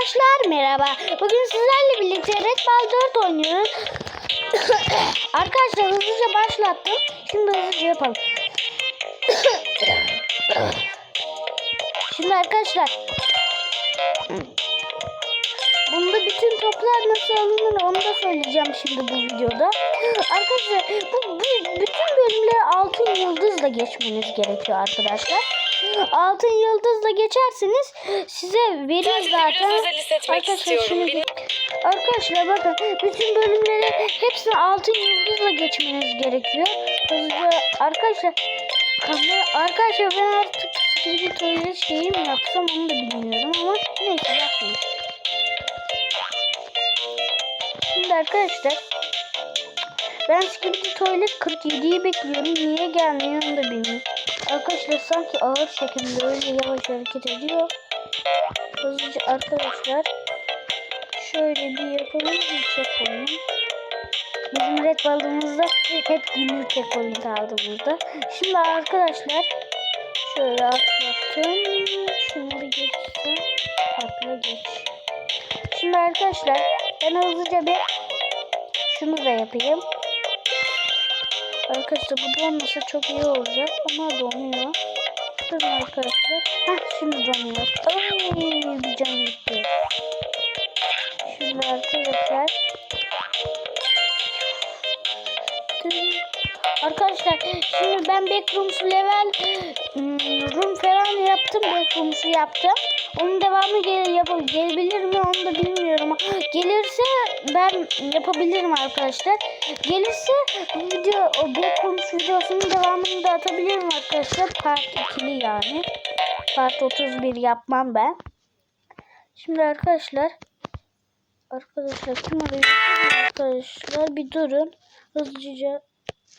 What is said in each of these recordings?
Arkadaşlar merhaba. Bugün sizlerle birlikte Red Ball 4 oynuyoruz. Arkadaşlar hızlıca başlattım. Şimdi hızlıca yapalım. Şimdi arkadaşlar Bunda bütün toplar nasıl alınır onu da söyleyeceğim şimdi bu videoda. Arkadaşlar bu, bu bütün bölümleri altın yıldızla geçmeniz gerekiyor arkadaşlar. Altın yıldızla geçerseniz size verir zaten. Arkadaşlar şimdi Benim- Arkadaşlar bakın bütün bölümleri hepsini altın yıldızla geçmeniz gerekiyor. Hızlıca arkadaşlar kamera arkadaşlar ben artık bir tuvalet şeyi mi yapsam onu da bilmiyorum ama neyse yapmayayım. Şimdi arkadaşlar ben Skibidi Tuvalet 47'yi bekliyorum. Niye gelmiyor onu da bilmiyorum. Arkadaşlar sanki ağır şekilde öyle yavaş hareket ediyor. Hızlıca arkadaşlar şöyle bir yapalım bir checkpoint. Bizim red ballımızda hep günlük checkpoint aldığımızda. Şimdi arkadaşlar şöyle atlattım. Şunu bir geçsem. Atla geç. Şimdi arkadaşlar ben hızlıca bir şunu da yapayım. Arkadaşlar bu donmasa çok iyi olacak ama donuyor. Durun arkadaşlar. Heh şimdi donuyor. Ay bir can gitti. Şimdi ben backrooms level hmm, room falan yaptım. Backrooms'u yaptım. Onun devamı gel yap gelebilir mi onu da bilmiyorum. Gelirse ben yapabilirim arkadaşlar. Gelirse bu video o backrooms videosunun devamını da atabilirim arkadaşlar. Part 2'li yani. Part 31 yapmam ben. Şimdi arkadaşlar Arkadaşlar kim arıyor? Arkadaşlar bir durun. Hızlıca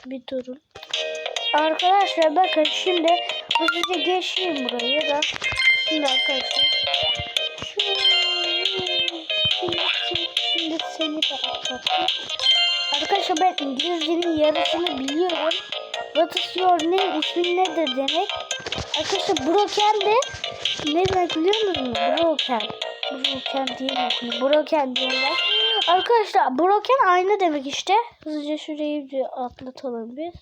bir durun. Arkadaşlar bakın şimdi hızlıca geçeyim burayı da. Şimdi arkadaşlar. Şimdi, şimdi, şimdi seni de atlattım. Arkadaşlar ben İngilizcenin yarısını biliyorum. What is your name? İsmin nedir demek. Arkadaşlar broken de ne demek biliyor musunuz? Broken. Broken diye? Broken diyorlar. Arkadaşlar broken aynı demek işte. Hızlıca şurayı bir atlatalım biz.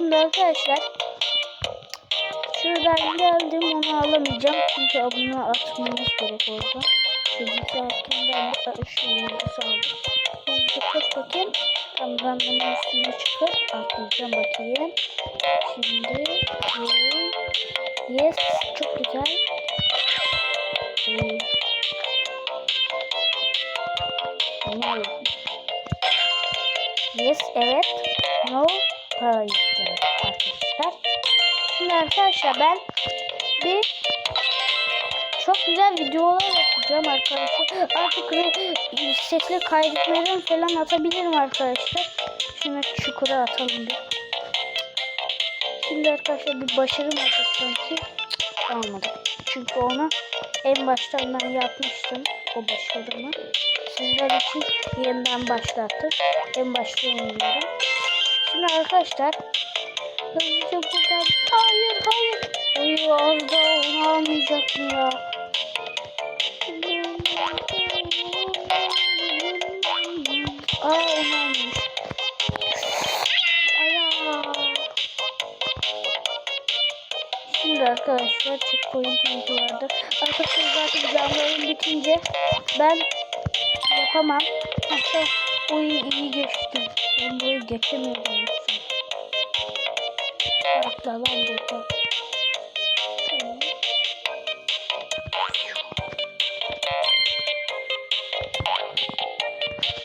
Şimdi arkadaşlar şuradan geldim onu alamayacağım. Çünkü abone atmamız gerek orada. Şuradaki erken ben de şunu aldım. Hızlıca koş bakayım. Tamam ben bunun üstüne çıkıp atlayacağım bakayım. Şimdi yes çok güzel. Yes evet. No. Hayır evet arkadaşlar. Şimdi arkadaşlar ben bir çok güzel videolar yapacağım arkadaşlar. Artık sesli kaydetmelerimi falan atabilirim arkadaşlar. Şunu çukura atalım bir. Şimdi arkadaşlar bir başarım oldu sanki. Olmadı. Çünkü onu en baştan ben yapmıştım. O başarımı. Sizler için yeniden başlattım. En başta oynuyorum. Şimdi arkadaşlar hızlıca buradan hayır hayır. Hayır az daha onu almayacaktım ya. Aa onu almış. Şimdi arkadaşlar checkpoint'imiz vardı. Arkadaşlar zaten canlı oyun bitince ben yapamam. Hatta o iyi, geçtim. Ben burayı geçemiyorum yoksa. Atla lan burada.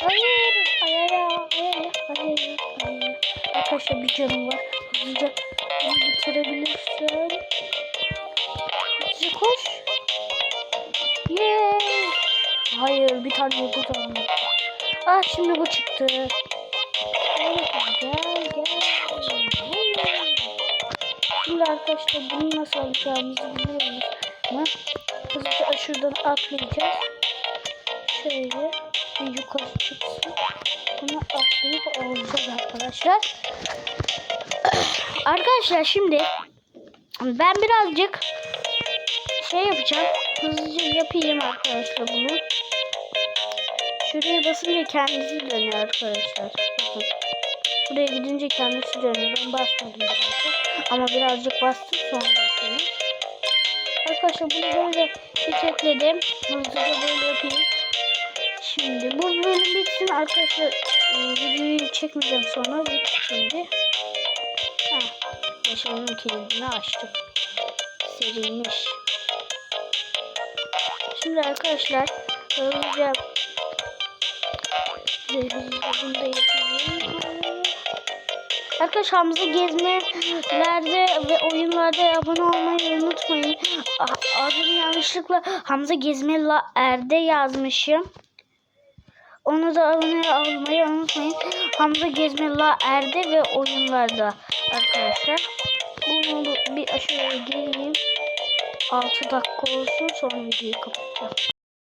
Hayır. Hayır. Hayır. Hayır. Hayır. Arkadaşlar bir canım var. Hızlıca bunu bitirebilirsen. Hızlıca koş. Yay. Hayır bir tane yıldız aldım. Ah şimdi bu çıktı. Gel gel. Şimdi arkadaşlar bunu nasıl alacağımızı biliyoruz. Ama hızlıca şuradan atlayacağız. Şöyle bir yukarı çıksın. Bunu atlayıp alacağız arkadaşlar. Arkadaşlar şimdi ben birazcık şey yapacağım. hızlıca yapayım arkadaşlar bunu. Şuraya basınca kendisi dönüyor arkadaşlar. Buraya gidince kendisi dönüyor. Ben basmadım birazcık. Ama birazcık bastım sonra basıyorum. Arkadaşlar bunu böyle çiçekledim. Hızlıca böyle yapayım. Şimdi bu bölüm bitsin arkadaşlar. Ee, Videoyu çekmeyeceğim sonra. Bitti şimdi. Ha, yaşamın kilidini açtım. Seriymiş. Şimdi arkadaşlar hızlıca bunu. Arkadaşlar Hamza gezmelerde ve oyunlarda abone olmayı unutmayın. Adını yanlışlıkla Hamza Gezmeli Erde yazmışım. Onu da abone olmayı unutmayın. Hamza Gezmeli Erde ve oyunlarda arkadaşlar. Bunu bir aşağıya geleyim. 6 dakika olsun sonra videoyu kapatacağım.